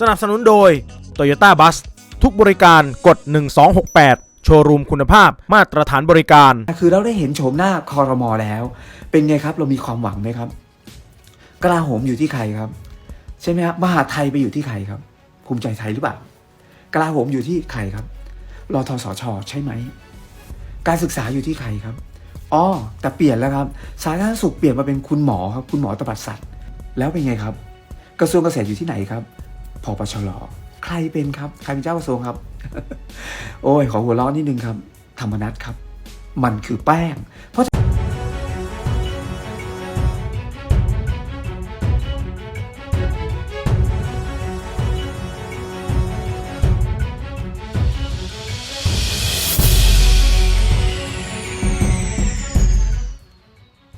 สนับสนุนโดย Toyota Bus ทุกบริการกด 1268 โชว์รูมคุณภาพมาตรฐานบริการ คือเราได้เห็นโฉมหน้าคอรมอแล้ว เป็นไงครับเรามีความหวังไหมครับ กลาโหมอยู่ที่ใครครับ ใช่ไหมครับมหาไทยไปอยู่ที่ใครครับ ภูมิใจไทยหรือเปล่ากลาโหมอยู่ที่ใครครับรอทสชใช่ไหม การศึกษาอยู่ที่ใครครับอ๋อแต่เปลี่ยนแล้วครับ สาธารณสุขเปลี่ยนมาเป็นคุณหมอครับ คุณหมอตบัดสัตว์ แล้วเป็นไงครับ กระทรวงเกษตรอยู่ที่ไหนครับ พปชรใครเป็นครับ ใครเป็นเจ้ากระทรวงครับ โอ้ย ขอหัวเราะนิดนึงครับ ธรรมนัตครับ มันคือแป้ง เพราะ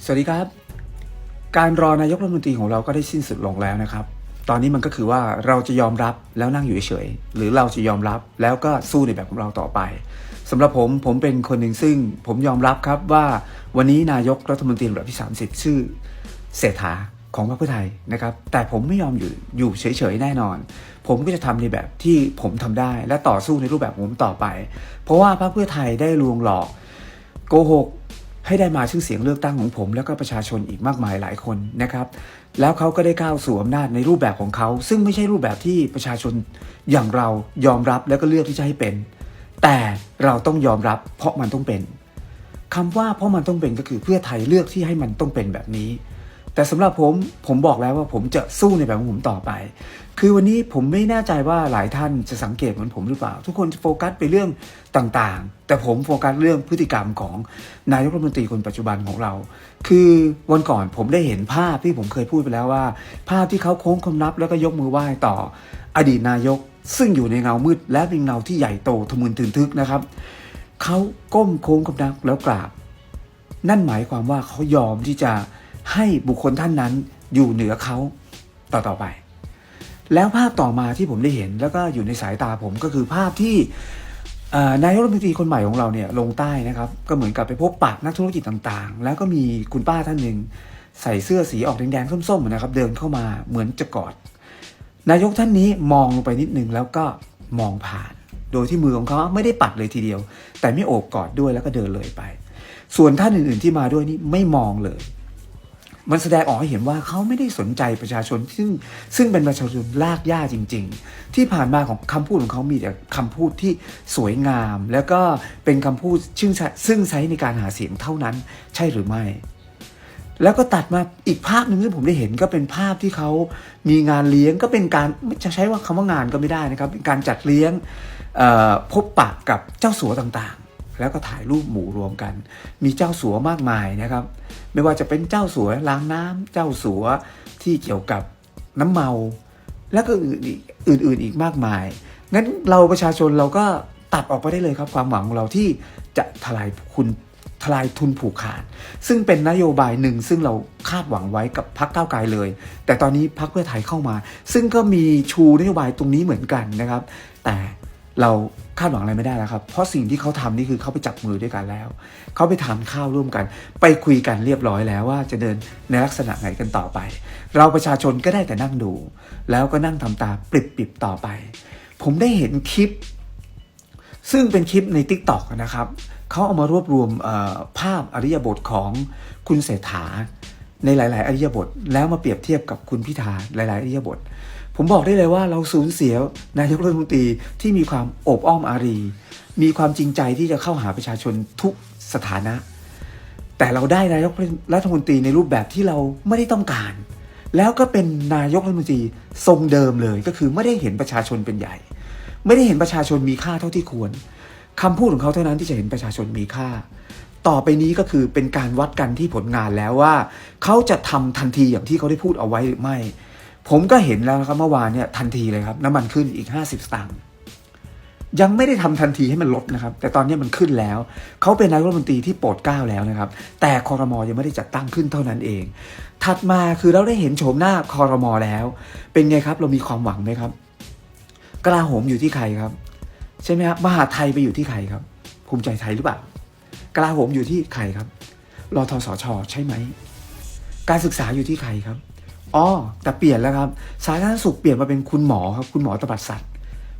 สวัสดีครับ การรอนายกรัฐมนตรีของเราก็ได้สิ้นสุดลงแล้วนะครับ ตอนนี้มันก็คือว่าเราจะยอมรับแล้วนั่งอยู่เฉยๆหรือเราจะยอมรับแล้วก็สู้ในแบบของเราต่อไปสำหรับผมผมเป็นคนหนึ่งซึ่งผมยอมรับครับว่าวันนี้นายกรัฐมนตรีลำดับที่ 30 ชื่อเศรษฐาของพรรคเพื่อไทยนะครับ แต่ผมไม่ยอมอยู่อยู่เฉยๆแน่นอน ผมก็จะทำในแบบที่ผมทำได้ และต่อสู้ในรูปแบบผมต่อไป เพราะว่าพรรคเพื่อไทยได้ลวงหลอกโกหก ให้ได้มาชื่อเสียงเลือกตั้งของผม แล้วก็ประชาชนอีกมากมายหลายคนนะครับ แล้วเขาก็ได้ก้าวสู่อำนาจในรูปแบบของเขา ซึ่งไม่ใช่รูปแบบที่ประชาชนอย่างเรายอมรับแล้วก็เลือกที่จะให้เป็น แต่เราต้องยอมรับเพราะมันต้องเป็นคำว่าเพราะมันต้องเป็นก็คือเพื่อไทยเลือกที่ให้มันต้องเป็นแบบนี้ แต่สำหรับผมผมบอกแล้วว่าผมจะสู้ในแบบของผมต่อไป คือวันนี้ผมไม่แน่ใจว่าหลายท่านจะสังเกตเหมือนผมหรือเปล่า ทุกคนจะโฟกัสไปเรื่องต่างๆ แต่ผมโฟกัสเรื่องพฤติกรรมของนายกรัฐมนตรีคนปัจจุบันของเรา คือวันก่อนผมได้เห็นภาพที่ผมเคยพูดไปแล้วว่า ภาพที่เขาโค้งคำนับแล้วก็ยกมือไหว้ต่อ อดีตนายก ซึ่งอยู่ในเงามืด และเป็นเงาที่ใหญ่โตทะมึนตื่นทึกนะครับเขาก้มโค้งคำนับแล้วกราบ นั่นหมายความว่าเขายอมที่จะ ให้บุคคลท่านนั้นอยู่เหนือเขาต่อต่อไป แล้วภาพต่อมาที่ผมได้เห็นแล้วก็อยู่ในสายตาผมก็คือภาพที่นายกรัฐมนตรีคนใหม่ของเราเนี่ยลงใต้นะครับ ก็เหมือนกับไปพบปะนักธุรกิจต่างๆ แล้วก็มีคุณป้าท่านหนึ่งใส่เสื้อสีออกแดงๆส้มๆนะครับ เดินเข้ามาเหมือนจะกอด นายกท่านนี้มองลงไปนิดนึงแล้วก็มองผ่าน โดยที่มือของเขาไม่ได้ปัดเลยทีเดียว แต่ไม่โอบกอดด้วยแล้วก็เดินเลยไป ส่วนท่านอื่นๆที่มาด้วยนี่ไม่มองเลย มันแสดงออกให้เห็นว่าเขาไม่ได้สนใจประชาชน ซึ่งซึ่งเป็นประชาชนลากย่าจริง ๆ ที่ผ่านมาของคำพูดของเขามีแต่คำพูดที่สวยงาม แล้วก็เป็นคำพูดซึ่งซึ่งใช้ในการหาเสียงเท่านั้น ใช่หรือไม่ แล้วก็ตัดมาอีกภาพหนึ่งที่ผมได้เห็นก็เป็นภาพที่เขามีงานเลี้ยงก็เป็นการจะใช้ว่าคำว่างานก็ไม่ได้นะครับเป็นการจัดเลี้ยงพบปะกับเจ้าสัวต่างๆ แล้วก็ถ่ายรูปหมู่รวมกัน มีเจ้าสัวมากมายนะครับ ไม่ว่าจะเป็นเจ้าสัวล้างน้ำเจ้าสัวที่เกี่ยวกับน้ำเมา แล้วก็อื่นอื่นอีกมากมาย งั้นเราประชาชนเราก็ตัดออกไปได้เลยครับ ความหวังของเราที่จะทลายคุณทลายทุนผูกขาด ซึ่งเป็นนโยบายหนึ่งซึ่งเราคาดหวังไว้กับพรรคก้าวไกลเลย แต่ตอนนี้พรรคเพื่อไทยเข้ามา ซึ่งก็มีชูนโยบายตรงนี้เหมือนกันนะครับ แต่ เราคาดหวังอะไรไม่ได้แล้วครับ เพราะสิ่งที่เขาทำนี่คือเขาไปจับมือด้วยกันแล้ว เขาไปทานข้าวร่วมกัน ไปคุยกันเรียบร้อยแล้วว่าจะเดินในลักษณะไหนกันต่อไป เราประชาชนก็ได้แต่นั่งดู แล้วก็นั่งทำตาปริบๆต่อไป ผมได้เห็นคลิป ซึ่งเป็นคลิปใน t ิ k t o k นะครับเขาเอามารวบรวมภาพอริยบทของคุณเศรษฐาในหลาย ๆ อริยบท แล้วมาเปรียบเทียบกับคุณพิธาหลาย ๆ อริยบท ผมบอกได้เลยว่าเราสูญเสียนายกรัฐมนตรีที่มีความอบอ้อมอารี มีความจริงใจที่จะเข้าหาประชาชนทุกสถานะ แต่เราได้นายกรัฐมนตรีในรูปแบบที่เราไม่ได้ต้องการ แล้วก็เป็นนายกรัฐมนตรีทรงเดิมเลย ก็คือไม่ได้เห็นประชาชนเป็นใหญ่ ไม่ได้เห็นประชาชนมีค่าเท่าที่ควรคำพูดของเขาเท่านั้นที่จะเห็นประชาชนมีค่า ต่อไปนี้ก็คือเป็นการวัดกันที่ผลงานแล้วว่า เขาจะทำทันทีอย่างที่เขาได้พูดเอาไว้หรือไม่ ผมก็เห็นแล้วครับเมื่อวานเนี่ยทันทีเลยครับ น้ำมันขึ้นอีก 50 สตางค์ยังไม่ได้ทำทันทีให้มันลดนะครับ แต่ตอนนี้มันขึ้นแล้ว เขาเป็นนายกรัฐมนตรีที่โปรดเกล้าแล้วนะครับ แต่คอรมอยังไม่ได้จัดตั้งขึ้นเท่านั้นเอง ถัดมาคือเราได้เห็นโฉมหน้าคอรมอแล้ว เป็นไงครับเรามีความหวังไหมครับ กลาโหมอยู่ที่ใครครับ ใช่ไหมครับมหาไทยไปอยู่ที่ใครครับ ภูมิใจไทยหรือเปล่ากลาโหมอยู่ที่ใครครับรอทสชใช่ไหม การศึกษาอยู่ที่ใครครับ อ๋อแต่เปลี่ยนแล้วครับสาธารณสุขเปลี่ยนมาเป็นคุณหมอครับคุณหมอตบัดสัตว์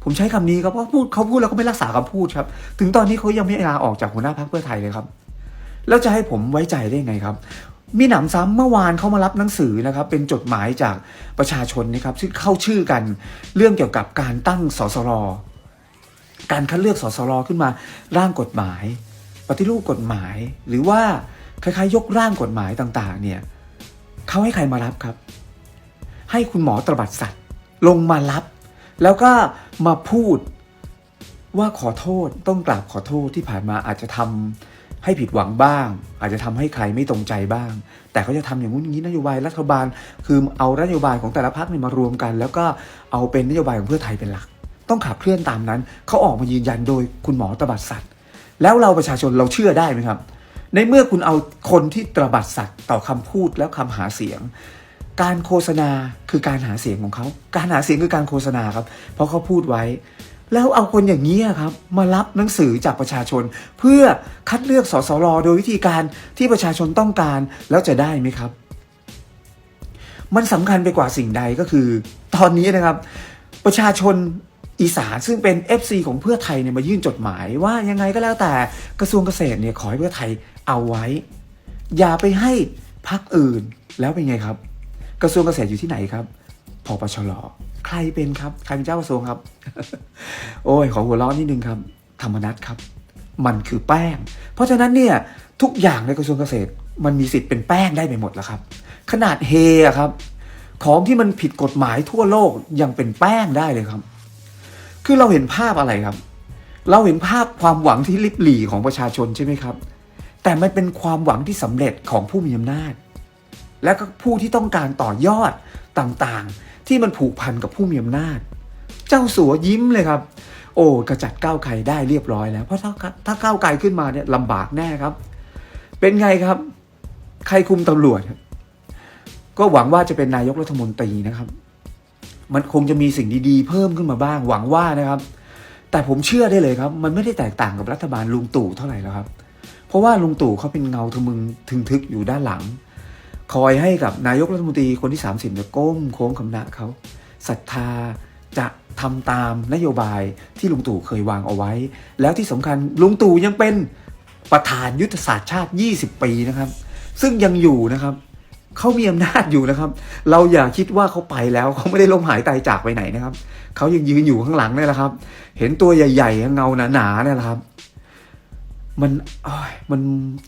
ผมใช้คำนี้ครับเพราะพูดเขาพูดแล้วก็ไม่รักษาคำพูดครับ ถึงตอนนี้เขายังไม่ลาออกจากหัวหน้าพรรคเพื่อไทยเลยครับแล้วจะให้ผมไว้ใจได้ไงครับ มีหนำซ้ำเมื่อวานเขามารับหนังสือนะครับ เป็นจดหมายจากประชาชนนะครับซึ่งเข้าชื่อกันเรื่องเกี่ยวกับการตั้งสสรการคัดเลือกสสรขึ้นมาร่างกฎหมาย ปฏิรูปกฎหมาย หรือว่าคล้ายๆ ยกร่างกฎหมายต่างๆ เนี่ยเขาให้ใครมารับครับ ให้คุณหมอตระบัดสัตว์ลงมารับ แล้วก็มาพูดว่าขอโทษต้องกราบขอโทษที่ผ่านมาอาจจะทำให้ผิดหวังบ้าง อาจจะทำให้ใครไม่ตรงใจบ้าง แต่เขาจะทำอย่างนู้นอย่างนี้นโยบายรัฐบาล คือเอานโยบายของแต่ละพรรคเนี่ยมารวมกัน แล้วก็เอาเป็นนโยบายของเพื่อไทยเป็นหลัก ต้องขับเคลื่อนตามนั้น เขาออกมายืนยันโดยคุณหมอตบัดสัตว์ แล้วเราประชาชนเราเชื่อได้ไหมครับ ในเมื่อคุณเอาคนที่ตรบัดสัตว์ต่อคำพูดแล้วคำหาเสียง การโฆษณาคือการหาเสียงของเขา การหาเสียงคือการโฆษณาครับ เพราะเขาพูดไว้ แล้วเอาคนอย่างนี้ครับ มารับหนังสือจากประชาชน เพื่อคัดเลือกสสรโดยวิธีการที่ประชาชนต้องการแล้วจะได้ไหมครับ มันสำคัญไปกว่าสิ่งใดก็คือ ตอนนี้นะครับ ประชาชนอีสานซึ่งเป็น FC ของเพื่อไทยเนี่ยมายื่นจดหมายว่ายังไงก็แล้วแต่กระทรวงเกษตรเนี่ยขอให้เพื่อไทยเอาไว้ อย่าไปให้พักอื่นแล้วเป็นไงครับ กระทรวงเกษตรอยู่ที่ไหนครับพปชรใครเป็นครับ ใครเป็นเจ้ากระทรวงครับ โอ้ย ขอหัวเร้อนนิดนึงครับ ธรรมนัตครับ มันคือแป้ง เพราะฉะนั้นเนี่ยทุกอย่างในกระทรวงเกษตร มันมีสิทธิ์เป็นแป้งได้ไปหมดแล้วครับ ขนาดเฮะครับ ของที่มันผิดกฎหมายทั่วโลกยังเป็นแป้งได้เลยครับ คือเราเห็นภาพอะไรครับ เราเห็นภาพความหวังที่ลิบหลีของประชาชนใช่ไหมครับ แต่มันเป็นความหวังที่สำเร็จของผู้มีอำนาจ และก็ผู้ที่ต้องการต่อยอดต่างๆ ที่มันผูกพันกับผู้มีอำนาจ เจ้าสัวยิ้มเลยครับ โอ้กระจัดก้าวไกลได้เรียบร้อยแล้ว เพราะถ้าถ้าก้าวไกลขึ้นมาเนี่ยลำบากแน่ครับ เป็นไงครับ ใครคุมตำรวจ ก็หวังว่าจะเป็นนายกรัฐมนตรีนะครับ มันคงจะมีสิ่งดีๆ เพิ่มขึ้นมาบ้าง หวังว่านะครับ แต่ผมเชื่อได้เลยครับ มันไม่ได้แตกต่างกับรัฐบาลลุงตู่เท่าไหร่แล้วครับ เพราะว่าลุงตู่เขาเป็นเงาทะมึงทึงทึกอยู่ด้านหลัง คอยให้กับนายกรัฐมนตรีคนที่ 30เนี่ยก้มโค้งคำนับเขาศรัทธาจะทำตามนโยบายที่ลุงตู่เคยวางเอาไว้ แล้วที่สำคัญลุงตู่ยังเป็นประธานยุทธศาสตร์ชาติ 20 ปีนะครับ ซึ่งยังอยู่นะครับเขามีอำนาจอยู่นะครับ เราอย่าคิดว่าเขาไปแล้วเขาไม่ได้ล้มหายตายจากไปไหนนะครับเขายังยืนอยู่ข้างหลังนี่แหละครับ เห็นตัวใหญ่ ๆ เงาหนาๆเนี่ยแหละครับ มันมัน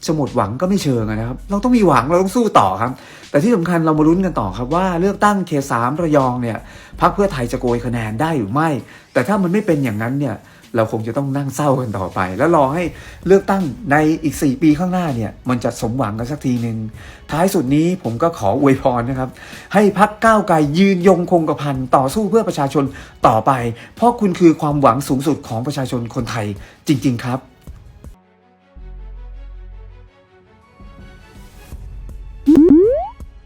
จะหมดหวังก็ไม่เชิงนะครับ เราต้องมีหวังเราต้องสู้ต่อครับ แต่ที่สำคัญเรามาลุ้นกันต่อครับว่าเลือกตั้งเขตสามระยองเนี่ยพรรคเพื่อไทยจะโกยคะแนนได้หรือไม่ แต่ถ้ามันไม่เป็นอย่างนั้นเนี่ยเราคงจะต้องนั่งเศร้ากันต่อไป แล้วรอให้เลือกตั้งในอีก 4 ปีข้างหน้าเนี่ยมันจะสมหวังกันสักทีหนึ่งท้ายสุดนี้ผมก็ขออวยพรนะครับ ให้พักก้าวไกลยืนยงคงกระพันต่อสู้เพื่อประชาชนต่อไป เพราะคุณคือความหวังสูงสุดของประชาชนคนไทยจริง ๆ ครับ